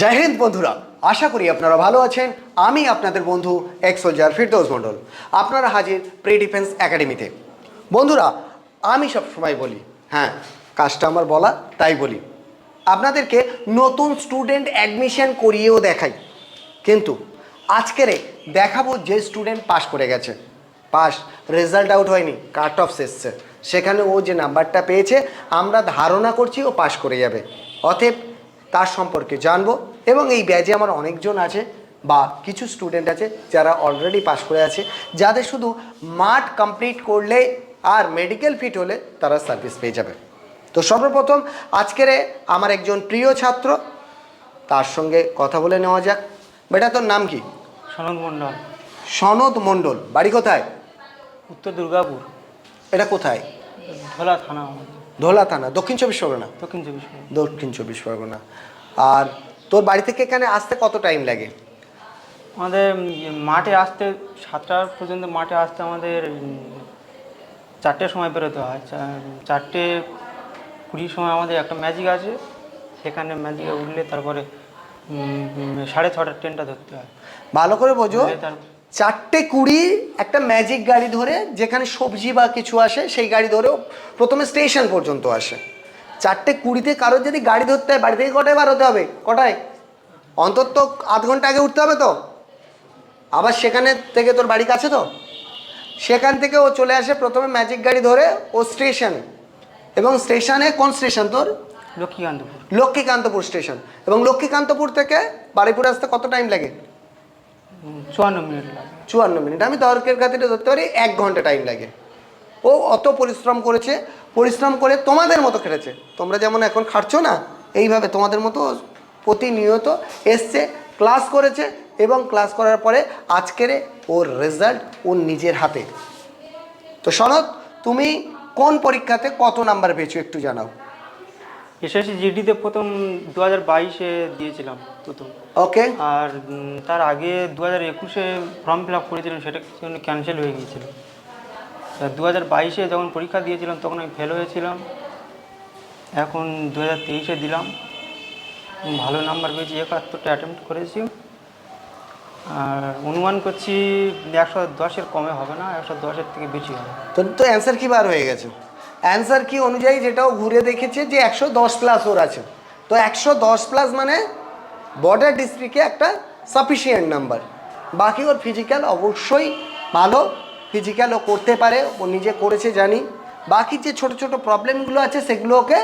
জয় হিন্দ বন্ধুরা, আশা করি আপনারা ভালো আছেন। আমি আপনাদের বন্ধু এক্স সোলজার ফিরদৌস মণ্ডল। আপনারা হাজির প্রি ডিফেন্স একাডেমিতে। বন্ধুরা, আমি সব সময় বলি হ্যাঁ কাজটা আমার বলা, তাই বলি। আপনাদেরকে নতুন স্টুডেন্ট অ্যাডমিশন করিয়েও দেখাই। কিন্তু আজকেরে দেখাবো যে স্টুডেন্ট পাস করে গেছে। পাস রেজাল্ট আউট হয়নি, কাট অফ এসছে। সেখানে ও যে নাম্বারটা পেয়েছে, আমরা ধারণা করছি ও পাস করে যাবে। অতএব তার সম্পর্কে জানব। এবং এই ব্যাচে আমার অনেকজন আছে বা কিছু স্টুডেন্ট আছে যারা অলরেডি পাশ করে আছে যাদের শুধু মাঠ কমপ্লিট করলে আর মেডিকেল ফিট হলে তারা সার্ভিস পেয়ে যাবে। তো সর্বপ্রথম আজকের আমার একজন প্রিয় ছাত্র তার সঙ্গে কথা বলে নেওয়া যাক। বেটা তোর নাম কি? সনদ মণ্ডল। সনদ মণ্ডল বাড়ি কোথায়? উত্তর দুর্গাপুর। এটা কোথায়? ধোলা থানা। ধোলা থানা দক্ষিণ চব্বিশ পরগনা। দক্ষিণ চব্বিশ পরগনা। দক্ষিণ চব্বিশ পরগনা। আর তোর বাড়ি থেকে এখানে আসতে কত টাইম লাগে? আমাদের মাঠে আসতে সাতটার পর্যন্ত মাঠে আসতে আমাদের চারটের সময় বেরোতে হয়। চারটে কুড়ির সময় আমাদের একটা ম্যাজিক আছে। সেখানে ম্যাজিকে উঠলে তারপরে সাড়ে ছটার ট্রেনটা ধরতে হয়। ভালো করে বোঝো। চারটে কুড়ি একটা ম্যাজিক গাড়ি ধরে যেখানে সবজি বা কিছু আসে সেই গাড়ি ধরেও প্রথমে স্টেশন পর্যন্ত আসে। চারটে কুড়িতে কারোর যদি গাড়ি ধরতে হয় বাড়ি থেকে কটায় বার হতে হবে? কটায়? অন্তত আধ ঘণ্টা আগে উঠতে হবে তো? আবার সেখানে থেকে তোর বাড়ি কাছে তো? সেখান থেকে ও চলে আসে প্রথমে ম্যাজিক গাড়ি ধরে ও স্টেশনে এবং স্টেশনে কোন স্টেশন তোর? লক্ষ্মীকান্তপুর। লক্ষ্মীকান্তপুর স্টেশন এবং লক্ষ্মীকান্তপুর থেকে বাড়িপুর আসতে কত টাইম লাগে? চুয়ান্ন মিনিট লাগে। চুয়ান্ন মিনিট। আমি তর্কের খাতিরে ধরতে পারি, এক ঘণ্টা টাইম লাগে। ও অত পরিশ্রম করেছে, পরিশ্রম করে তোমাদের মতো খেটেছে। তোমরা যেমন এখন খাটছো না, এইভাবে তোমাদের মতো প্রতিনিয়ত এসছে ক্লাস করেছে এবং ক্লাস করার পরে আজকের ওর রেজাল্ট ওর নিজের হাতে। তো সনদ তুমি কোন পরীক্ষাতে কত নাম্বার পেয়েছ একটু জানাও। এসএসসি জিডিতে প্রথম দু হাজার বাইশে দিয়েছিলাম প্রথম। ওকে। আর তার আগে দু হাজার একুশে ফর্ম ফিল আপ করেছিলাম সেটা ক্যান্সেল হয়ে গিয়েছিল। দু হাজার বাইশে যখন পরীক্ষা দিয়েছিলাম তখন আমি ফেল হয়েছিলাম। এখন দু হাজার তেইশে দিলাম। ভালো নাম্বার পেয়েছি একাত্তরটা অ্যাটেম্প্ট করেছি। আর অনুমান করছি একশো দশের কমে হবে না একশো দশের থেকে বেশি হবে। তো তো অ্যান্সার কি বার হয়ে গেছে? অ্যান্সার কি অনুযায়ী যেটাও ঘুরে দেখেছে যে একশো দশ প্লাস ওর আছে। তো একশো দশ প্লাস মানে বর্ডার ডিস্ট্রিক্টে একটা সাফিসিয়েন্ট নাম্বার বাকি ওর ফিজিক্যাল অবশ্যই ভালো। ফিজিক্যাল ও করতে পারে, ও নিজে করেছে জানি। বাকি যে ছোট ছোট প্রবলেমগুলো আছে সেগুলো ওকে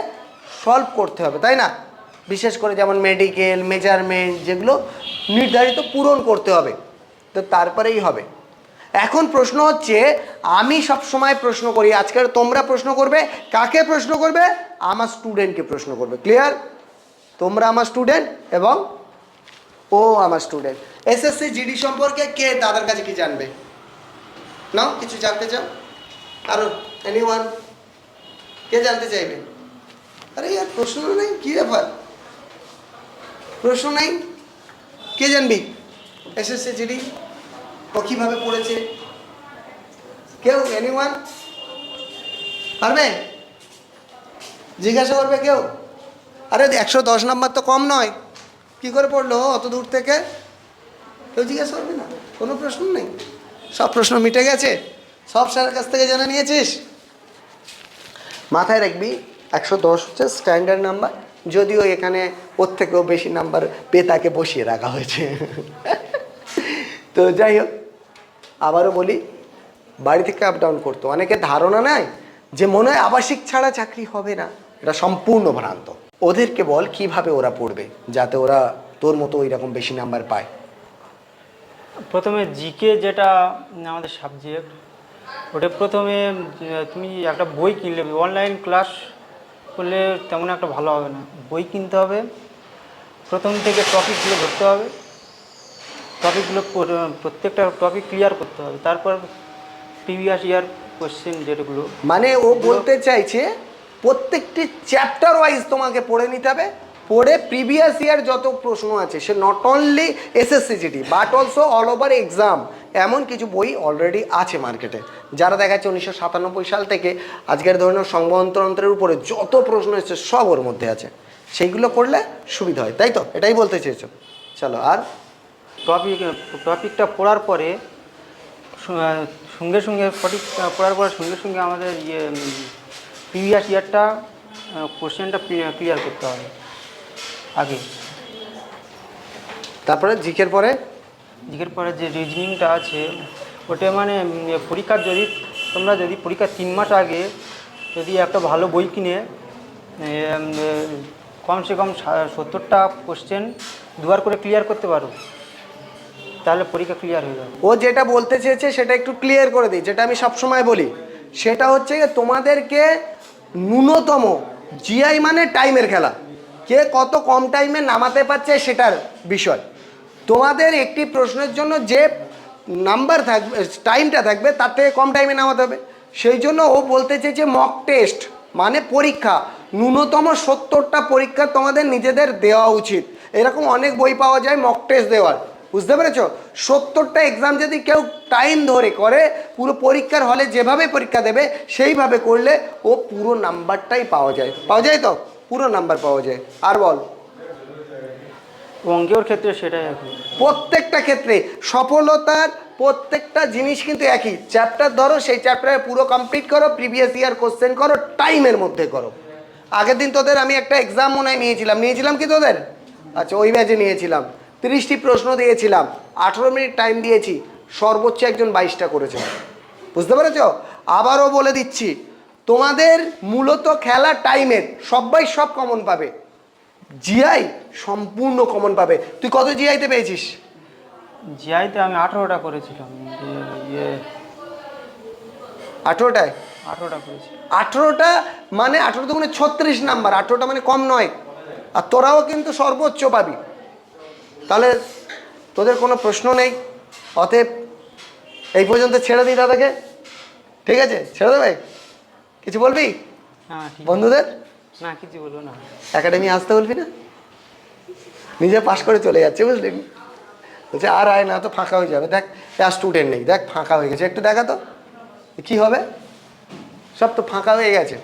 সলভ করতে হবে, তাই না? বিশেষ করে যেমন মেডিকেল মেজারমেন্ট যেগুলো নির্ধারিত পূরণ করতে হবে। তো তারপরেই হবে। এখন প্রশ্ন হচ্ছে, আমি সব সময় প্রশ্ন করি আজকের তোমরা প্রশ্ন করবে, কাকে প্রশ্ন করবে? আমার স্টুডেন্টকে প্রশ্ন করবে ক্লিয়ার তোমরা আমার স্টুডেন্ট এবং ও আমার স্টুডেন্ট এসএসসি জিডি সম্পর্কে কে দাদার কাছে কি জানবে? নাও, কিছু জানতে চাও? কারণ এনি ওয়ান কে জানতে চাইবে? আরে ইয়ার প্রশ্ন নেই, কী ব্যাপার? প্রশ্ন নেই? কে জানবি? এসএসসি জিডি ও কীভাবে পড়েছে? কেউ? এনিওয়ান পারবে জিজ্ঞাসা করবে কেউ? আরে, একশো দশ নম্বর তো কম নয়। কি করে পড়ল? অত দূর থেকে? কেউ জিজ্ঞাসা করবে না। কোনো প্রশ্ন নেই। সব প্রশ্ন মিটে গেছে। সব স্যারের কাছ থেকে জেনে নিয়েছিস? মাথায় রাখবি, একশো দশ হচ্ছে স্ট্যান্ডার্ড নাম্বার যদিও এখানে ওর থেকেও বেশি নাম্বার পেতাকে বসিয়ে রাখা হয়েছে। তো যাই হোক আবারও বলি, বাড়ি থেকে আপ ডাউন করতো। অনেকে ধারণা নেয় যে মনে হয় আবাসিক ছাড়া চাকরি হবে না। এটা সম্পূর্ণ ভ্রান্ত। ওদেরকে বল কীভাবে ওরা পড়বে, যাতে ওরা তোর মতো ওই রকম বেশি নাম্বার পায়। প্রথমে জিকে যেটা আমাদের সাবজেক্ট ওটা প্রথমে, তুমি একটা বই কিনলে অনলাইন ক্লাস করলে তেমন একটা ভালো হবে না। বই কিনতে হবে, প্রথম থেকে টপিকগুলো ধরতে হবে। টপিকগুলো প্রত্যেকটা টপিক ক্লিয়ার করতে হবে। তারপর প্রিভিয়াস ইয়ার কোশ্চেন যেগুলো। মানে ও বলতে চাইছে, প্রত্যেকটি চ্যাপ্টার ওয়াইজ তোমাকে পড়ে নিতে হবে। পড়ে প্রিভিয়াস ইয়ার যত প্রশ্ন আছে, সে not only SSC GT but also all over exam এমন কিছু বই অলরেডি আছে মার্কেটে যারা দেখা যাচ্ছে উনিশশো সাতানব্বই সাল থেকে, আজকের ধরনের সংবহন্তরের উপরে যত প্রশ্ন এসেছে, সব ওর মধ্যে আছে। সেইগুলো করলে সুবিধা হয়, তাই তো? এটাই বলতে চেয়েছো। চলো, আর টপিক টপিকটা পড়ার পরে সঙ্গে সঙ্গে টপিক পড়ার পরে সঙ্গে সঙ্গে আমাদের ইয়ে প্রিভিয়াস ইয়ারটা কোশ্চেনটা ক্লিয়ার করতে হবে। আগে। তারপরে জিকের পরে? জিকের পরে যে রিজনিংটা আছে ওটা মানে পরীক্ষার যদি তোমরা যদি পরীক্ষার তিন মাস আগে যদি একটা ভালো বই কিনে কমসে কম সত্তরটা কোশ্চেন দুবার করে ক্লিয়ার করতে পারো। তাহলে পরীক্ষা ক্লিয়ার হয়ে যাবে। ও যেটা বলতে চেয়েছে সেটা একটু ক্লিয়ার করে দিই, যেটা আমি সবসময় বলি। সেটা হচ্ছে তোমাদেরকে ন্যূনতম জিআই মানে টাইমের খেলা। কে কত কম টাইমে নামাতে পারছে সেটার বিষয়। তোমাদের একটি প্রশ্নের জন্য যে নাম্বার থাকবে টাইমটা থাকবে, তার থেকে কম টাইমে নামাতে হবে। সেই জন্য ও বলতে চেয়েছে মক টেস্ট মানে পরীক্ষা। ন্যূনতম সত্তরটা পরীক্ষা তোমাদের নিজেদের দেওয়া উচিত। এরকম অনেক বই পাওয়া যায় মক টেস্ট দেওয়ার। বুঝতে পেরেছ? সত্তরটা এক্সাম যদি কেউ টাইম ধরে করে পুরো পরীক্ষার হলে যেভাবে পরীক্ষা দেবে সেইভাবে করলে ও পুরো নাম্বারটাই পাওয়া যায়। পাওয়া যায় তো? পুরো নাম্বার পাওয়া যায়। আর বল। অঙ্কের ক্ষেত্রে সেটাই একই। প্রত্যেকটা ক্ষেত্রে সফলতার প্রত্যেকটা জিনিস কিন্তু একই। চ্যাপ্টার ধরো সেই চ্যাপ্টারে পুরো কমপ্লিট করো প্রিভিয়াস ইয়ার কোশ্চেন করো টাইমের মধ্যে করো। আগের দিন তোদের আমি একটা এক্সাম মনে হয় নিয়েছিলাম। নিয়েছিলাম কি তোদের? আচ্ছা ওই ব্যাচে নিয়েছিলাম। তিরিশটি প্রশ্ন দিয়েছিলাম। আঠেরো মিনিট টাইম দিয়েছি। সর্বোচ্চ একজন বাইশটা করেছে। বুঝতে পেরেছ? আবারও বলে দিচ্ছি তোমাদের মূলত খেলা টাইমের সবাই সব কমন পাবে। জিআই সম্পূর্ণ কমন পাবে। তুই কত জিআইতে পেয়েছিস? জিআইতে আমি আঠেরোটা করেছিলাম। ইয়ে আঠেরোটায় আঠেরোটা করেছি। আঠেরোটা মানে আঠেরো দুগুণে ছত্রিশ নাম্বার। আঠেরোটা মানে কম নয়। আর তোরাও কিন্তু সর্বোচ্চ পাবি। তাহলে তোদের কোনো প্রশ্ন নেই। অতএব এই পর্যন্ত ছেড়ে দিই দাদাকে। ঠিক আছে? ছেড়ে দেবে কিছু বলবি? হ্যাঁ বন্ধুদের? না কিছু বলব না। একাডেমি আসতে বলবি না? নিজে পাশ করে চলে যাচ্ছে বুঝলি? বলছে আর আয় না তো ফাঁকা হয়ে যাবে। দেখ আর স্টুডেন্ট নেই। দেখ ফাঁকা হয়ে গেছে। একটু দেখা তো কি হবে? সব তো ফাঁকা হয়ে গেছে।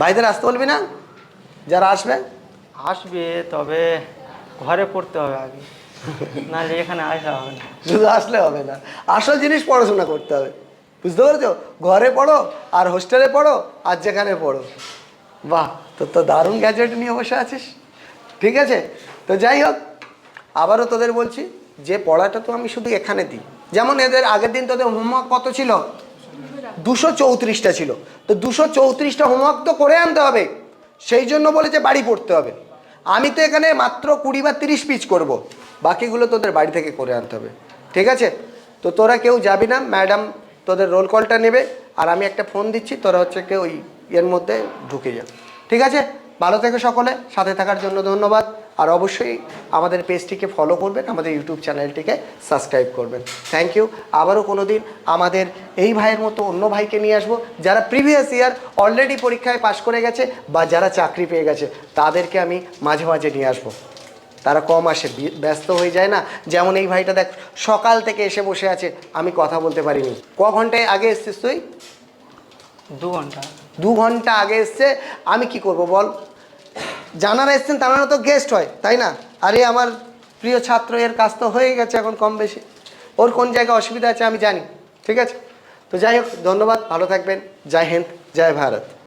ভাইদের আসতে বলবি না? যারা আসবে? আসবে তবে ঘরে পড়তে হবে আগে। নাহলে এখানে আসা হবে না। শুধু আসলে হবে না। আসল জিনিস পড়াশোনা করতে হবে। বুঝতে পেরেছ? ঘরে পড়ো, আর হোস্টেলে পড়ো, আর যেখানে পড়ো। বাহ তোর তো দারুণ গ্যাজেট নিয়ে বসে আছিস। ঠিক আছে? তো যাই হোক, আবারও তোদের বলছি, যে পড়াটা তো আমি শুধু এখানে দিই। যেমন এদের আগের দিন তোদের হোমওয়ার্ক কত ছিল? দুশো চৌত্রিশটা ছিল। তো দুশো চৌত্রিশটা হোমওয়ার্ক তো করে আনতে হবে। সেই জন্য বলেছে বাড়ি পড়তে হবে। আমি তো এখানে মাত্র কুড়ি বা তিরিশ পিচ করব। বাকিগুলো তোদের বাড়ি থেকে করে আনতে হবে। ঠিক আছে? তো তোরা কেউ যাবি না, ম্যাডাম তোদের রোল কলটা নেবে, আর আমি একটা ফোন দিচ্ছি, তোরা হচ্ছে কেউ ওই ইয়ের মধ্যে ঢুকে যা। ঠিক আছে? ভালো থেকো সকলে সাথে থাকার জন্য ধন্যবাদ। আর অবশ্যই আমাদের পেজটিকে ফলো করবেন আমাদের ইউটিউব চ্যানেলটিকে সাবস্ক্রাইব করবেন। থ্যাংক ইউ আবারও কোনো দিন আমাদের এই ভাইয়ের মতো অন্য ভাইকে নিয়ে আসব যারা প্রিভিয়াস ইয়ার অলরেডি পরীক্ষায় পাশ করে গেছে বা যারা চাকরি পেয়ে গেছে তাদেরকে আমি মাঝে মাঝে নিয়ে আসব। তারা কম আসে ব্যস্ত হয়ে যায় না। যেমন এই ভাইটা দেখ সকাল থেকে এসে বসে আছে আমি কথা বলতে পারিনি। ক ঘন্টায় আগে এসছিস তুই? দু ঘণ্টা। দু ঘণ্টা আগে এসছে আমি কি করব বল? জানারা এসছেন তারা তো গেস্ট হয়, তাই না? আরে আমার প্রিয় ছাত্র এর কাজ তো হয়ে গেছে এখন কম বেশি। ওর কোন জায়গায় অসুবিধা আছে আমি জানি, ঠিক আছে? তো যাই হোক, ধন্যবাদ, ভালো থাকবেন। জয় হিন্দ, জয় ভারত।